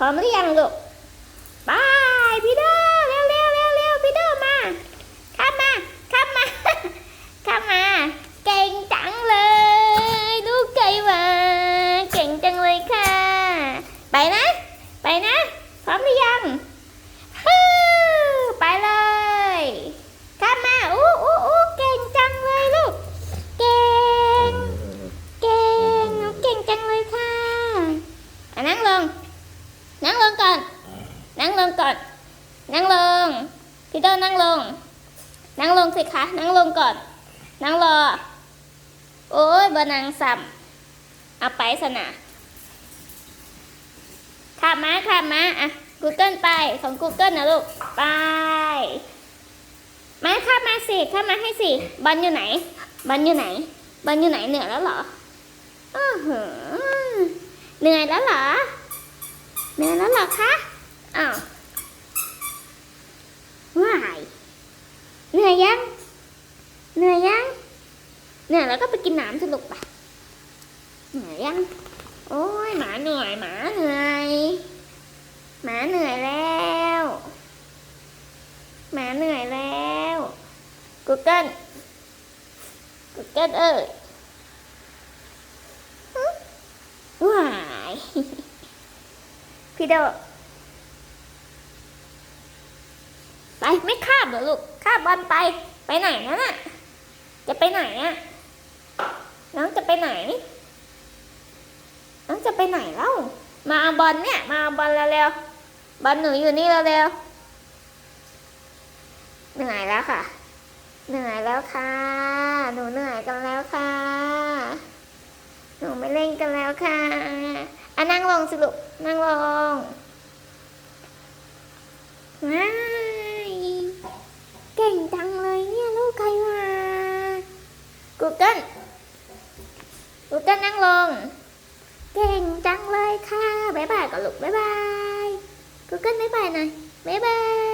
พร้อมหรือยังลูกไปพี่เด้อเร็วเร็วเร็วเร็วพี่เด้อมาข้ามมาข้ามมาข้ามมา เก่งจังเลย ลูกไก่หวาเก่งจังเลยค่ะ ไปนะ ไปนะ พร้อมหรือยังฮู้ไปเลยข้ามมาอู้อู้อู้เก่งจังเลยลูก เก่ง เก่งหนูเก่งจังเลยค่ะอะนั่งลง นั่งลงก่อน นั่งลง ก่อน นั่งลง พี่โต้นั่งลง นั่งลงสิคะ นั่งลงก่อน นั่งรอ โอ้ยบนางสัมเอาไปสนะข้ามาข้ามาอะ Google ไปของ Google นะลูก ไป มาข้ามาสิข้ามาให้สิบอลอยู่ไหนบอลอยู่ไหนบอลอยู่ไหนเหนื่อยแล้วเหรออือเหนื่อยแล้วเหรอเหนื่อยแล้วเหรอคะอ้าวว้ายเหนื่อยยัง เหนื่อยยัง เนื่ยแล้วก็ไปกินน้ำสนุกปะเหนื่อยยัง โอ้ยหมาเหนื่อยหมาเหนื่อยหมาเหนื่อยแล้วหมาเหนื่อยแล้ว Google Google เอ้ยว้ายพี่โดไปไม่คาบเหรอลูกคาบบอลไปไปไหนนั่นน่ะจะไปไหนอะ น้องจะไปไหน น้องจะไปไหนเล่า มาเอาบอลเนี่ย มาเอาบอลเร็วๆบอลหนูอยู่นี่เร็วๆเหนื่อยแล้วค่ะ เหนื่อยแล้วค่ะ หนูเหนื่อยกันแล้วค่ะ หนูไม่เล่นกันแล้วค่ะอะนั่งลงสิลูกนั่งลงว้ายเก่งจังเลยเนี่ยลูกใครวะ Google ลูกก็นั่งลง เก่งจังเลยค่ะ บ๊ายบายก่อนลูกบ๊ายบายกูก็บ๊ายบายหน่อยบ๊ายบาย